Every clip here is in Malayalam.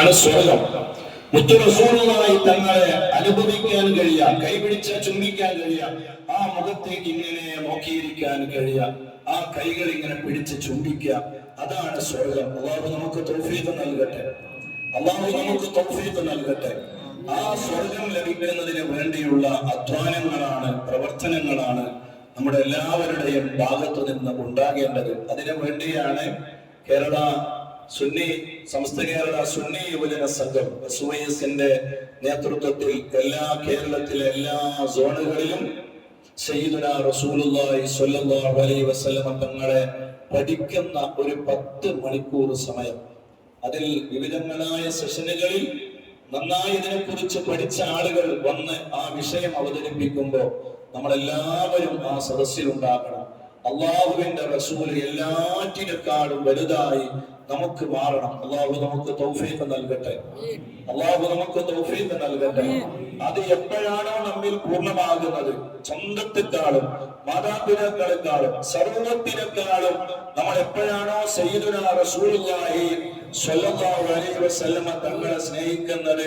ആണ് സ്വർഗം മുത്തുറസൂറുമായി തങ്ങളെ അനുഭവിക്കാൻ കഴിയ കൈപിടിച്ച് ചുംബിക്കാൻ കഴിയ ആ മുഖത്തേക്ക് ഇങ്ങനെ നോക്കിയിരിക്കാൻ കഴിയ ആ കൈകൾ ഇങ്ങനെ പിടിച്ച് ചുംബിക്കുക. അതാണ് സ്വർഗം അള്ളാഹു നമുക്ക് തൗഫീഖ് നൽകട്ടെ. അള്ളാഹു നമുക്ക് തൗഫീഖ് നൽകട്ടെ. ആ സ്വർഗം ലഭിക്കുന്നതിന് വേണ്ടിയുള്ള അധ്വാനങ്ങളാണ് പ്രവർത്തനങ്ങളാണ് നമ്മുടെ എല്ലാവരുടെയും ഭാഗത്തു നിന്ന് ഉണ്ടാകേണ്ടത്. അതിനു വേണ്ടിയാണ് കേരള സുന്നി സമസ്ത കേരള സുന്നി യുവജന സംഘം എസ് വൈ എസിന്റെ നേതൃത്വത്തിൽ എല്ലാ കേരളത്തിലെ എല്ലാ സോണുകളിലും സയ്യിദുന റസൂലുള്ളാഹി സ്വല്ലല്ലാഹു അലൈഹി വസല്ലം തങ്ങളെ പഠിക്കുന്ന ഒരു പത്ത് മണിക്കൂർ സമയം. അതിൽ വിവിധങ്ങളായ സെഷനുകളിൽ നന്നായി ഇതിനെക്കുറിച്ച് പഠിച്ച ആളുകൾ വന്ന് ആ വിഷയം അവതരിപ്പിക്കുമ്പോൾ നമ്മളെല്ലാവരും ആ സദസ്സിലുണ്ടാകണം. അള്ളാഹുവിന്റെ റസൂൽ എല്ലാറ്റിനേക്കാളും വലുതായി നമുക്ക് മാറണം. അള്ളാഹു നമുക്ക് തൗഫീഖ് നൽകട്ടെ. അള്ളാഹു നമുക്ക് തൗഫീഖ് നൽകട്ടെ. അത് എപ്പോഴാണോ നമ്മിൽ പൂർണമാകുന്നത്. സ്വന്തത്തെക്കാളും മാതാപിതാക്കളെക്കാളും സർവത്തിനേക്കാളും നമ്മൾ എപ്പോഴാണോ സയ്യിദുന റസൂലുള്ളാഹി സ്വല്ലല്ലാഹു അലൈഹി വസല്ലമ തങ്ങളെ സ്നേഹിക്കുന്നത്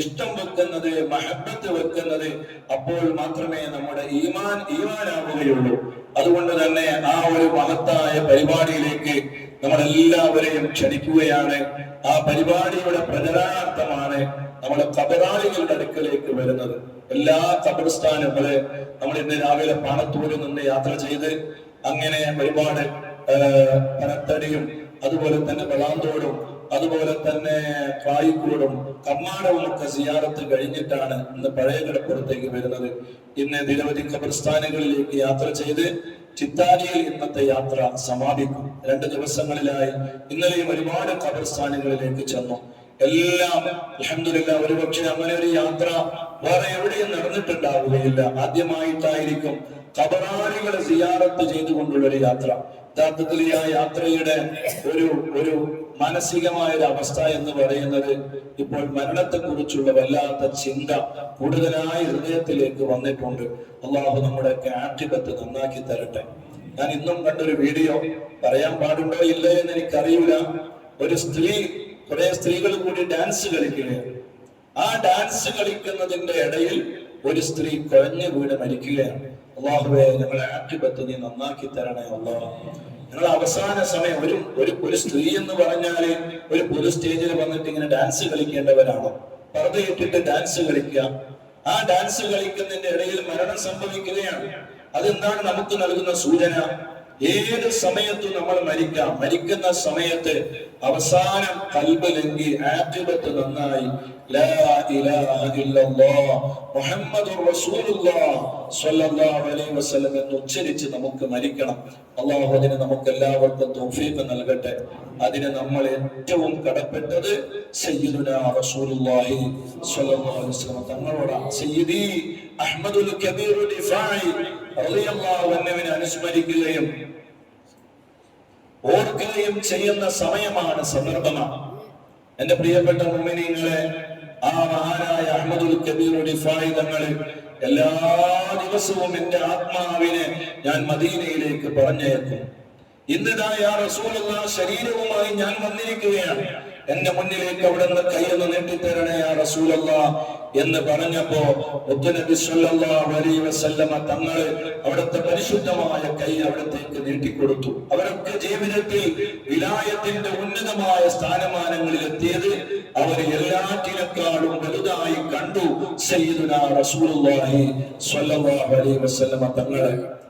ഇഷ്ടം വെക്കുന്നത് മഹബത്ത് വെക്കുന്നത് അപ്പോൾ മാത്രമേ നമ്മുടെ ഈമാൻ ഈമാനാവുകയുള്ളൂ. അതുകൊണ്ട് തന്നെ ആ ഒരു മഹത്തായ പരിപാടിയിലേക്ക് നമ്മൾ എല്ലാവരെയും ക്ഷണിക്കുകയാണ്. ആ പരിപാടിയുടെ പ്രചരണാർത്ഥമാണ് നമ്മുടെ കബറാളികളുടെ അടുക്കലേക്ക് വരുന്നത്. എല്ലാ കബർസ്ഥാനങ്ങളെ നമ്മൾ ഇന്ന് രാവിലെ പാണത്തൂരിൽ നിന്ന് യാത്ര ചെയ്ത് അങ്ങനെ ഒരുപാട് പനത്തടിയും അതുപോലെ തന്നെ വെളാന്തോടും അതുപോലെ തന്നെ കായിക്കൂടും കമ്മാടവും ഒക്കെ സിയാറത്ത് കഴിഞ്ഞിട്ടാണ് ഇന്ന് പഴയ കടപ്പുറത്തേക്ക് വരുന്നത്. ഇന്ന് നിരവധി കബർസ്ഥാനങ്ങളിലേക്ക് യാത്ര ചെയ്ത് ചിത്താരിയിൽ ഇന്നത്തെ യാത്ര സമാപിക്കും. രണ്ട് ദിവസങ്ങളിലായി ഇന്നലെയും ഒരുപാട് ഖബർസ്ഥാനങ്ങളിലേക്ക് ചെന്നു. എല്ലാം അലഹമില്ല ഒരുപക്ഷെ അങ്ങനെ ഒരു യാത്ര വേറെ എവിടെയും നടന്നിട്ടുണ്ടാവുകയില്ല. ആദ്യമായിട്ടായിരിക്കും കബറാളികളെ സിയാറത്ത് ചെയ്തുകൊണ്ടുള്ള ഒരു യാത്ര. യഥാർത്ഥത്തിൽ ആ യാത്രയുടെ ഒരു ഒരു മാനസികമായ ഒരു അവസ്ഥ എന്ന് പറയുന്നത് ഇപ്പോൾ മരണത്തെ കുറിച്ചുള്ള വല്ലാത്ത ചിന്ത കൂടുതലായി ഹൃദയത്തിലേക്ക് വന്നിട്ടുണ്ട്. അള്ളാഹു നമ്മുടെ ആക്ടിപത്ത് നന്നാക്കി തരട്ടെ. ഞാൻ ഇന്നും കണ്ടൊരു വീഡിയോ പറയാൻ പാടുണ്ടോ ഇല്ലേ എന്ന് എനിക്കറിയില്ല. ഒരു സ്ത്രീ കുറെ സ്ത്രീകൾ കൂടി ഡാൻസ് കളിക്കുകയാണ്. ആ ഡാൻസ് കളിക്കുന്നതിന്റെ ഇടയിൽ ഒരു സ്ത്രീ കുഴഞ്ഞു വീട് മരിക്കുകയാണ്. അള്ളാഹുവെ ഞങ്ങളെ ആക്ടിപത്ത് നീ നന്നാക്കി തരണേ അള്ളാഹ് ഞങ്ങൾ അവസാന സമയം ഒരു ഒരു ഒരു സ്ത്രീ എന്ന് പറഞ്ഞാൽ ഒരു പൊതു സ്റ്റേജിൽ വന്നിട്ട് ഇങ്ങനെ ഡാൻസ് കളിക്കേണ്ടവരാണോ. പറഞ്ഞിട്ട് ഡാൻസ് കളിക്കുക. ആ ഡാൻസ് കളിക്കുന്നതിന്റെ ഇടയിൽ മരണം സംഭവിക്കുകയാണ്. അതെന്താണ് നമുക്ക് നൽകുന്ന സൂചന? ഏത് സമയത്തും നമ്മൾ മരിക്കാം. മരിക്കുന്ന സമയത്ത് അവസാനം കൽബലെങ്കി ആക്ടിബത്ത് നന്നായി എന്ന് ഉച്ചരിച്ച് നമുക്ക് മരിക്കണം. അള്ളാഹു അതിന് നമുക്ക് എല്ലാവർക്കും തൗഫീഖ് നൽകട്ടെ. അതിന് നമ്മൾ ഏറ്റവും കടപ്പെട്ടത് തങ്ങളോടാണ്. ദിഫായി അനുസ്മരിക്കുകയും ഓർക്കുകയും ചെയ്യുന്ന സമയമാണ് സന്ദർഭമാണ് എന്റെ പ്രിയപ്പെട്ട മുമിനിങ്ങളെ ആ മഹാനായ അഹമ്മദുൽ കബീറുടെ ഫായുധങ്ങളിൽ എല്ലാ ദിവസവും എന്റെ ആത്മാവിനെ ഞാൻ മദീനയിലേക്ക് പറഞ്ഞേക്കും ഇന്നിതാ യാ റസൂലുള്ള ശരീരവുമായി ഞാൻ വന്നിരിക്കുകയാണ്. എന്റെ മുന്നിലേക്ക് അവിടെ നിന്ന് കൈയൊന്ന് നീട്ടിത്തരണേ ആ റസൂലല്ല എന്ന് പറഞ്ഞപ്പോ തങ്ങൾ അവിടുത്തെ പരിശുദ്ധമായ കൈ അവിടത്തേക്ക് നീട്ടിക്കൊടുത്തു. അവരൊക്കെ ജീവിതത്തിൽ വിലായത്തിന്റെ ഉന്നതമായ സ്ഥാനമാനങ്ങളിൽ എത്തിയത് അവർ എല്ലാറ്റിനേക്കാളും വലുതായി കണ്ടു. സയ്യിദുന റസൂലുള്ളാഹി സ്വല്ലല്ലാഹു അലൈഹി വസല്ലമ തങ്ങളെ.